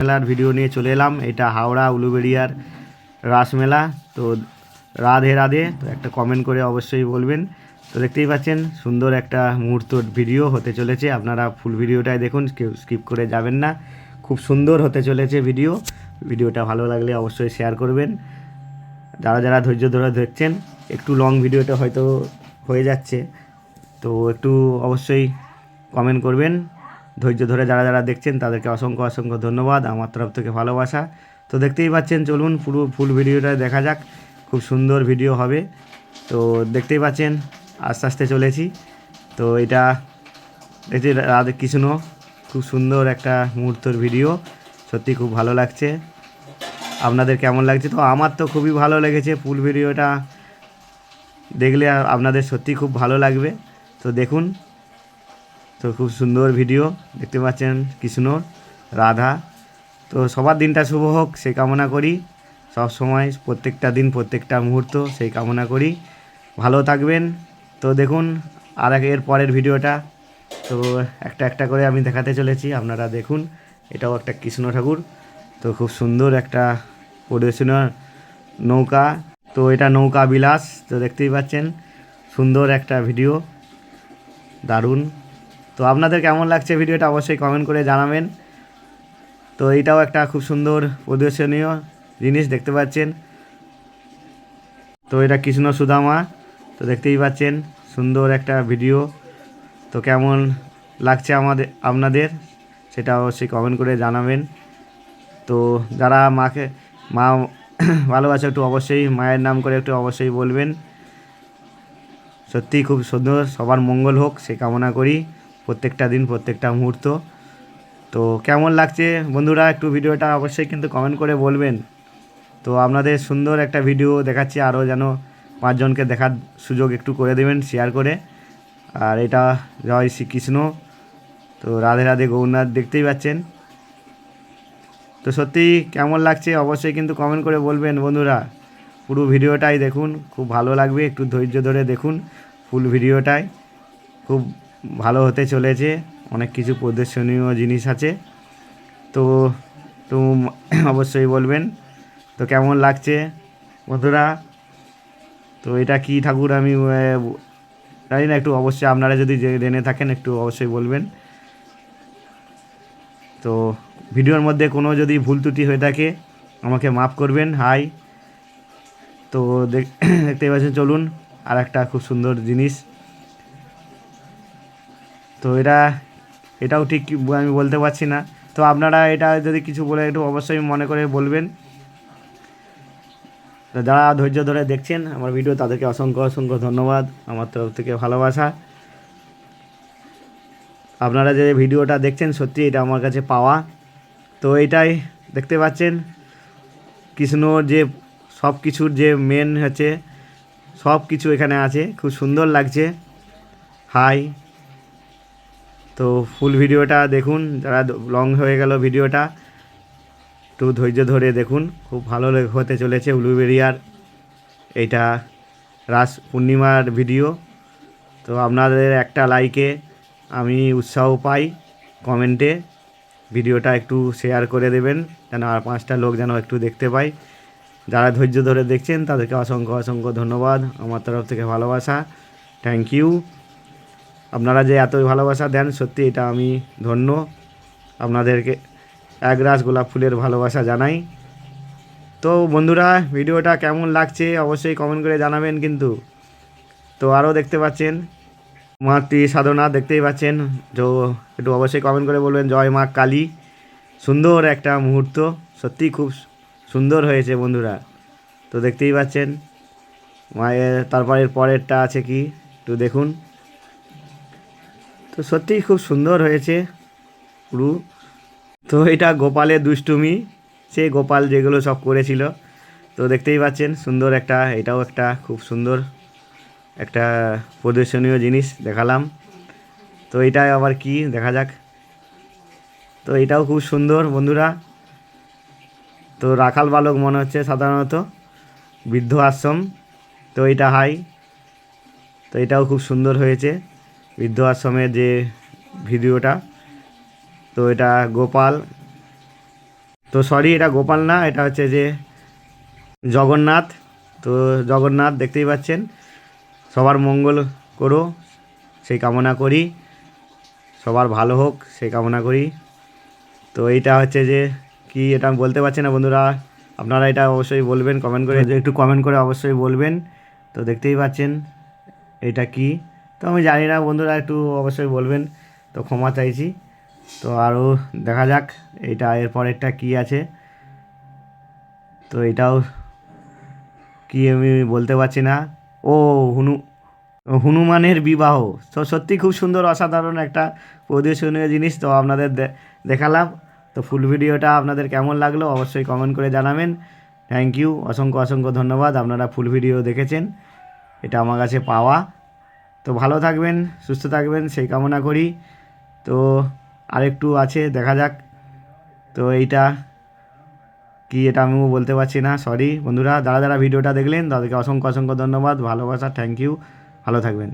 মেলার ভিডিও নিয়ে চলে এলাম। এটা হাওড়া, উলুবেড়িয়ার রাসমেলা। তো রাধে রাধে। তো একটা কমেন্ট করে অবশ্যই বলবেন। তো দেখতেই পাচ্ছেন, সুন্দর একটা মুহূর্ত ভিডিও হতে চলেছে। আপনারা ফুল ভিডিওটাই দেখুন, কেউ স্কিপ করে যাবেন না। খুব সুন্দর হতে চলেছে ভিডিও ভিডিওটা ভালো লাগলে অবশ্যই শেয়ার করবেন। যারা যারা ধৈর্য ধরে দেখছেন, একটু লং ভিডিওটা হয়তো হয়ে যাচ্ছে। তো একটু অবশ্যই কমেন্ট করবেন। ধৈর্য ধরে যারা যারা দেখছেন, তাদেরকে অসংখ্য অসংখ্য ধন্যবাদ, আমার তরফ থেকে ভালোবাসা। তো দেখতেই পাচ্ছেন, চলুন পুরো ফুল ভিডিওটা দেখা যাক, খুব সুন্দর ভিডিও হবে। তো দেখতেই পাচ্ছেন, আস্তে আস্তে চলেছি। তো এটা দেখছি রাধে কৃষ্ণ, খুব সুন্দর একটা মুহূর্তর ভিডিও, সত্যি খুব ভালো লাগছে। আপনাদের কেমন লাগছে? তো আমার তো খুবই ভালো লেগেছে ফুল ভিডিওটা, দেখলে আপনাদের সত্যি খুব ভালো লাগবে। তো দেখুন তো খুব সুন্দর ভিডিও দেখতে পাচ্ছেন কৃষ্ণ রাধা। তো সবার দিনটা শুভ হোক সেই কামনা করি। সব সময় প্রত্যেকটা দিন, প্রত্যেকটা মুহূর্ত সেই কামনা করি। ভালো থাকবেন। তো দেখুন, আর এর পরের ভিডিওটা। তো একটা একটা করে আমি দেখাতে চলেছি, আপনারা দেখুন। এটাও একটা কৃষ্ণ ঠাকুর। তো খুব সুন্দর একটা পরিবেশনা নৌকা। তো এটা নৌকা বিলাস, তো দেখতেই পাচ্ছেন। সুন্দর একটা ভিডিও। দারুণ। তো আপনাদের কেমন লাগছে ভিডিওটা অবশ্যই কমেন্ট করে জানাবেন। তো এইটাও একটা খুব সুন্দর প্রদর্শনীয় জিনিস দেখতে পাচ্ছেন। তো এটা কৃষ্ণ সুদামা, তো দেখতেই পাচ্ছেন সুন্দর একটা ভিডিও তো কেমন লাগছে আমাদের, আপনাদের? সেটা অবশ্যই কমেন্ট করে জানাবেন। তো যারা মাকে, মা ভালোবাসে একটু অবশ্যই, মায়ের নাম করে একটু অবশ্যই বলবেন। সত্যিই খুব সুন্দর, সবার মঙ্গল হোক, সে কামনা করি। প্রত্যেকটা দিন, প্রত্যেকটা মুহূর্ত। তো কেমন লাগছে বন্ধুরা একটু ভিডিওটা অবশ্যই কিন্তু কমেন্ট করে বলবেন। তো আপনাদের সুন্দর একটা ভিডিও দেখাচ্ছি, আরও যেন পাঁচজনকে দেখার সুযোগ একটু করে দেবেন শেয়ার করে। আর এটা জয় শ্রীকৃষ্ণ। তো রাধে রাধে গৌরনাথ দেখতেই পাচ্ছেন। তো সত্যি কেমন লাগছে অবশ্যই কিন্তু কমেন্ট করে বলবেন বন্ধুরা। পুরো ভিডিওটাই দেখুন, খুব ভালো লাগবে, একটু ধৈর্য ধরে দেখুন ফুল ভিডিওটাই। খুব ভালো হতে চলেছে, অনেক কিছু প্রদর্শনীয় জিনিস আছে। তো তো অবশ্যই বলবেন, তো কেমন লাগছে বন্ধুরা? তো এটা কি ঠাকুর আমি জানি না, একটু অবশ্যই আপনারা যদি জেনে থাকেন, একটু অবশ্যই বলবেন। তো ভিডিওর মধ্যে কোনো যদি ভুল ত্রুটি হয়ে থাকে, আমাকে মাফ করবেন, হাই। তো দেখ- দেখতে পাচ্ছেন, চলুন আর একটা খুব সুন্দর জিনিস। তো এটা, এটাও ঠিক আমি বলতে পারছি না। তো আপনারা এটা যদি কিছু বলে একটু অবশ্যই মনে করে বলবেন। তো যারা ধৈর্য ধরে দেখছেন আমার ভিডিও, তাদেরকে অসংখ্য অসংখ্য ধন্যবাদ আমার তরফ থেকে ভালোবাসা। আপনারা যে ভিডিওটা দেখছেন সত্যি এটা আমার কাছে পাওয়া। তো এটাই দেখতে পাচ্ছেন কৃষ্ণর যে সব কিছুর যে মেন হচ্ছে, সব কিছু এখানে আছে। খুব সুন্দর লাগছে। হাই তো ফুল ভিডিওটা দেখুন, যারা লং হয়ে গেল ভিডিওটা, একটু ধৈর্য ধরে দেখুন, খুব ভালো হতে চলেছে উলুবেরিয়ার এইটা রাস পূর্ণিমার ভিডিও তো আপনাদের একটা লাইকে আমি উৎসাহ পাই কমেন্টে ভিডিওটা একটু শেয়ার করে দেবেন, যেন আর পাঁচটা লোক যেন একটু দেখতে পাই যারা ধৈর্য ধরে দেখছেন, তাদেরকে অসংখ্য অসংখ্য ধন্যবাদ, আমার তরফ থেকে ভালোবাসা থ্যাংক ইউ আপনারা যে এত ভালোবাসা দেন, সত্যি এটা আমি ধন্য। আপনাদেরকে এক রাস গোলাপ ফুলের ভালোবাসা জানাই। তো বন্ধুরা, ভিডিওটা কেমন লাগছে অবশ্যই কমেন্ট করে জানাবেন কিন্তু। তো আরও দেখতে পাচ্ছেন, মাতৃ সাধনা দেখতেই পাচ্ছেন। তো একটু অবশ্যই কমেন্ট করে বলবেন, জয় মা কালী। সুন্দর একটা মুহূর্ত, সত্যি খুব সুন্দর হয়েছে বন্ধুরা। তো দেখতেই পাচ্ছেন, মায়ের, তারপরের পরেরটা আছে কি, একটু দেখুন। তো সত্যিই খুব সুন্দর হয়েছে পুরো। তো এটা গোপালের দুষ্টুমি, সে গোপাল যেগুলো সব করেছিল। তো দেখতেই পাচ্ছেন, সুন্দর একটা, এটাও একটা খুব সুন্দর একটা প্রদর্শনীয় জিনিস দেখালাম। তো এটা আবার কি, দেখা যাক। তো এটাও খুব সুন্দর বন্ধুরা। তো রাখাল বালক মনে হচ্ছে সাধারণত, বৃদ্ধ আশ্রম। তো এটা হাই। তো এটাও খুব সুন্দর হয়েছে। বৃদ্ধ আশ্রমের যে ভিডিওটা তো এটা গোপাল। তো সরি এটা গোপাল না এটা হচ্ছে যে জগন্নাথ। তো জগন্নাথ দেখতেই পাচ্ছেন সবার মঙ্গল করো সেই কামনা করি। সবার ভালো হোক সেই কামনা করি। তো এইটা হচ্ছে যে কি এটা বলতে পারছি না বন্ধুরা আপনারা এটা অবশ্যই বলবেন কমেন্ট করে একটু কমেন্ট করে অবশ্যই বলবেন। তো দেখতেই পাচ্ছেন এটা কি? তো আমি জানি না, বন্ধুরা একটু অবশ্যই বলবেন। তো ক্ষমা চাইছি। তো আরও দেখা যাক, এটা এরপরেরটা কি আছে। তো এটাও কি আমি বলতে পারছি না। ও, হুনু, হনুমানের বিবাহ। তো সত্যি খুব সুন্দর, অসাধারণ একটা প্রদর্শনীয় জিনিস। তো আপনাদের দেখালাম। তো ফুল ভিডিওটা আপনাদের কেমন লাগল অবশ্যই কমেন্ট করে জানাবেন। থ্যাংক ইউ অসংখ্য অসংখ্য ধন্যবাদ। আপনারা ফুল ভিডিও দেখেছেন। এটা আমার কাছে পাওয়া। তো ভালো থাকবেন, সুস্থ থাকবেন, সেই কামনা করি। তো আরেকটু আছে, দেখা যাক। তো এইটা কি এটা আমিও বলতে পারছি না সরি বন্ধুরা যারা যারা ভিডিওটা দেখলেন। তাদেরকে অসংখ্য অসংখ্য ধন্যবাদ। ভালোবাসা থ্যাংক ইউ ভালো থাকবেন।